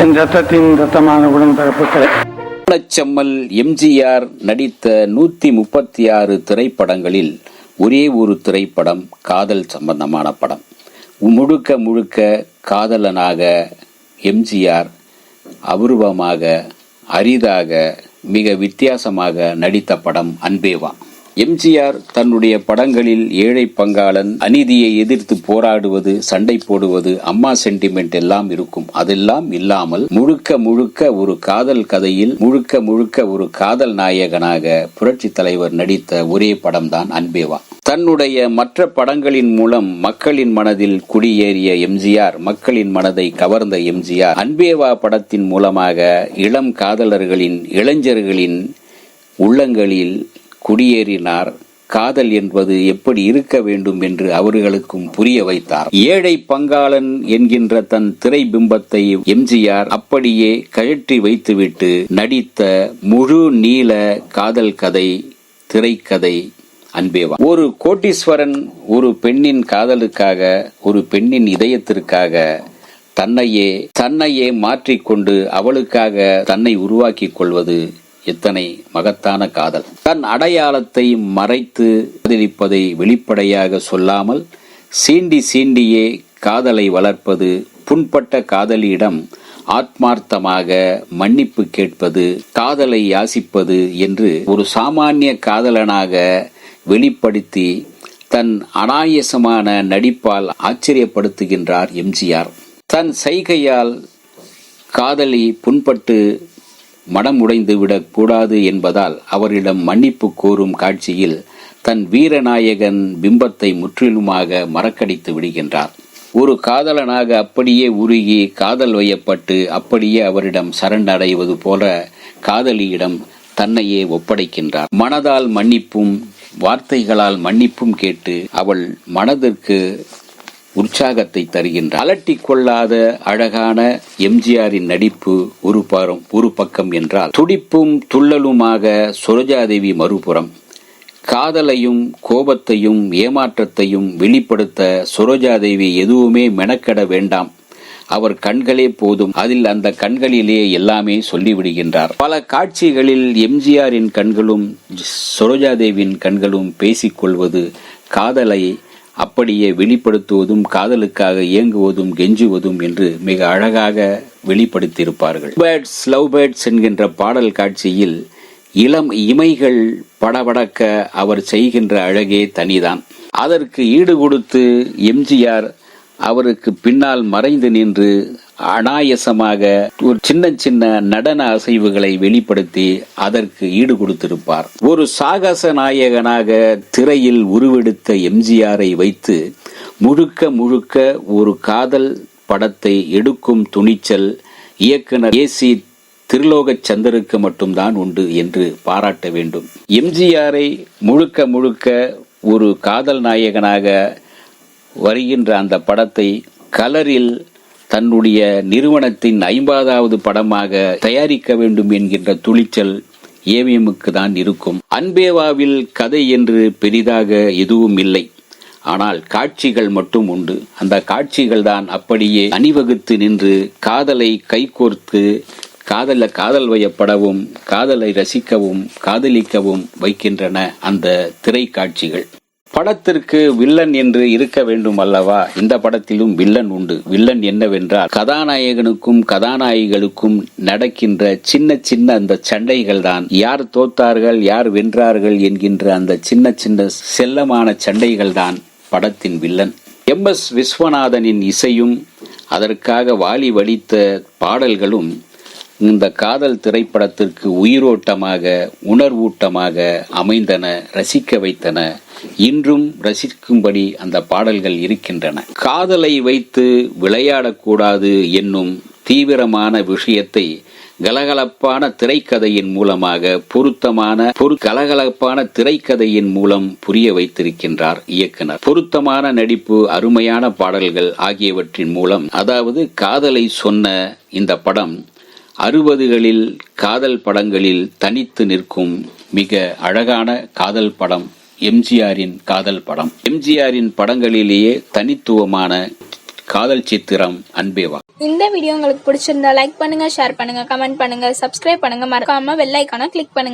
என் ரத்தத்தின் ரத்தமான உடன்பிறப்புகளே செம்மல் எம்ஜிஆர் நடித்த நூத்தி முப்பத்தி ஆறு திரைப்படங்களில் ஒரே ஒரு திரைப்படம் காதல் சம்பந்தமான படம். முழுக்க முழுக்க காதலனாக எம்ஜிஆர் அபூர்வமாக அரிதாக மிக வித்தியாசமாக நடித்த படம் அன்பேவா. எம்ஜிஆர் தன்னுடைய படங்களில் ஏழை பங்காளன் அநீதியை எதிர்த்து போராடுவது சண்டை போடுவது அம்மா சென்டிமெண்ட் எல்லாம் இருக்கும். அதெல்லாம் இல்லாமல் முழுக்க முழுக்க ஒரு காதல் கதையில் முழுக்க முழுக்க ஒரு காதல் நாயகனாக புரட்சி தலைவர் நடித்த ஒரே படம்தான் அன்பேவா. தன்னுடைய மற்ற படங்களின் மூலம் மக்களின் மனதில் குடியேறிய எம்ஜிஆர் மக்களின் மனதை கவர்ந்த எம்ஜிஆர் அன்பேவா படத்தின் மூலமாக இளம் காதலர்களின் இளைஞர்களின் உள்ளங்களில் குடியேறினார். காதல் என்பது எப்படி இருக்க வேண்டும் என்று அவர்களுக்கும் புரிய வைத்தார். ஏழை பங்காளன் என்கின்ற தன் திரை பிம்பத்தை எம்ஜிஆர் அப்படியே கழற்றி வைத்துவிட்டு நடித்த முழு நீள காதல் கதை திரைக்கதை அன்பேவா ஒரு கோட்டீஸ்வரன் ஒரு பெண்ணின் காதலுக்காக ஒரு பெண்ணின் இதயத்திற்காக தன்னையே தன்னையே மாற்றிக்கொண்டு அவளுக்காக தன்னை உருவாக்கிக் கொள்வது எத்தனை மகத்தான காதல். தன் அடையாளத்தை மறைத்து பதிலிப்பதை வெளிப்படையாக சொல்லாமல் சீண்டி சீண்டியே காதலை வளர்ப்பது புண்பட்ட காதலியிடம் ஆத்மார்த்தமாக மன்னிப்பு கேட்பது காதலை யாசிப்பது என்று ஒரு சாமானிய காதலனாக வெளிப்படுத்தி தன் அனாயசமான நடிப்பால் ஆச்சரியப்படுத்துகின்றார் எம்ஜிஆர். தன் சைகையால் காதலி புண்பட்டு மனம் உடைந்து விடக் கூடாது என்பதால் அவரிடம் மன்னிப்பு கோரும் காட்சியில் தன் வீரநாயகன் பிம்பத்தை முற்றிலுமாக மறக்கடித்து விடுகின்றார். ஒரு காதலனாக அப்படியே உருகி காதல் வையப்பட்டு அப்படியே அவரிடம் சரணடைவது போல காதலியிடம் தன்னையே ஒப்படைக்கின்றார். மனதால் மன்னிப்பும் வார்த்தைகளால் மன்னிப்பும் கேட்டு அவள் மனதிற்கு உற்சாகத்தை தருகின்ற அலட்டிக் கொள்ளாத அழகான எம்ஜிஆரின் நடிப்பு ஒரு பாரம் ஒரு பக்கம் என்றால் துடிப்பும் துள்ளலுமாக சுரஜாதேவி மறுபுறம். காதலையும் கோபத்தையும் ஏமாற்றத்தையும் வெளிப்படுத்த சுரோஜாதேவி எதுவுமே மெனக்கெட வேண்டாம். அவர் கண்களே போதும். அதில் அந்த கண்களிலே எல்லாமே சொல்லிவிடுகின்றார். பல காட்சிகளில் எம்ஜிஆரின் கண்களும் சரோஜாதேவியின் கண்களும் பேசிக்கொள்வது காதலை அப்படியே வெளிப்படுத்துவதும் காதலுக்காக இயங்குவதும் கெஞ்சுவதும் என்று மிக அழகாக வெளிப்படுத்தியிருப்பார்கள். பேர்ட்ஸ் லவ் பேர்ட்ஸ் என்கின்ற பாடல் காட்சியில் இளம் இமைகள் படபடக்க அவர் செய்கின்ற அழகே தனிதான். அதற்கு ஈடு கொடுத்து எம்ஜிஆர் அவருக்கு பின்னால் மறைந்து நின்று அனாயசமாக ஒரு சின்ன சின்ன நடன அசைவுகளை வெளிப்படுத்தி அதற்கு ஈடு கொடுத்திருப்பார். ஒரு சாகச நாயகனாக திரையில் உருவெடுத்த எம்ஜிஆரை வைத்து முழுக்க முழுக்க ஒரு காதல் படத்தை எடுக்கும் துணிச்சல் இயக்குனர் ஏசி திருலோக சந்தருக்கு மட்டும்தான் உண்டு என்று பாராட்ட வேண்டும். எம்ஜிஆரை முழுக்க முழுக்க ஒரு காதல் நாயகனாக வருகின்ற அந்த படத்தை கலரில் தன்னுடைய நிறுவனத்தின் ஐம்பதாவது படமாக தயாரிக்க வேண்டும் என்கின்ற துளிச்சல் ஏவிஎம்முக்கு தான் இருக்கும். அன்பேவாவில் கதை என்று பெரிதாக எதுவும் இல்லை. ஆனால் காட்சிகள் மட்டும் உண்டு. அந்த காட்சிகள் தான் அப்படியே அணிவகுத்து நின்று காதலை கைகோர்த்து காதல காதல் வயப்படவும் காதலை ரசிக்கவும் காதலிக்கவும் வைக்கின்றன அந்த திரைக்காட்சிகள். படத்திற்கு வில்லன் என்று இருக்க வேண்டும் அல்லவா? இந்த படத்திலும் வில்லன் உண்டு. வில்லன் என்னவென்றால் கதாநாயகனுக்கும் கதாநாயகிகளுக்கும் நடக்கின்ற சின்ன சின்ன அந்த சண்டைகள் தான் யார் தோத்தார்கள் யார் வென்றார்கள் என்கின்ற அந்த சின்ன சின்ன செல்லமான சண்டைகள் தான் படத்தின் வில்லன். எம் எஸ் விஸ்வநாதனின் இசையும் அதற்காக வாலி வடித்த பாடல்களும் இந்த காதல் திரைப்படத்திற்கு உயிரோட்டமாக உணர்வூட்டமாக அமைந்தன ரசிக்க வைத்தன. இன்றும் ரசிக்கும்படி அந்த பாடல்கள் இருக்கின்றன. காதலை வைத்து விளையாடக்கூடாது என்னும் தீவிரமான விஷயத்தை கலகலப்பான திரைக்கதையின் மூலமாக பொருத்தமான பொரு கலகலப்பான திரைக்கதையின் மூலம் புரிய வைத்திருக்கின்றார் இயக்குனர். பொருத்தமான நடிப்பு அருமையான பாடல்கள் ஆகியவற்றின் மூலம் அதாவது காதலை சொன்ன இந்த படம் அறுபதுகளில் காதல் படங்களில் தனித்து நிற்கும் மிக அழகான காதல் படம் எம்ஜிஆரின் காதல் படம். எம்ஜிஆரின் படங்களிலேயே தனித்துவமான காதல் சித்திரம் அன்பேவா இந்த வீடியோ உங்களுக்கு பிடிச்சிருந்தா லைக் பண்ணுங்க ஷேர் பண்ணுங்க கமெண்ட் பண்ணுங்க சப்ஸ்கிரைப் பண்ணுங்க. மறக்காம வெள்ளைக்கான கிளிக் பண்ணுங்க.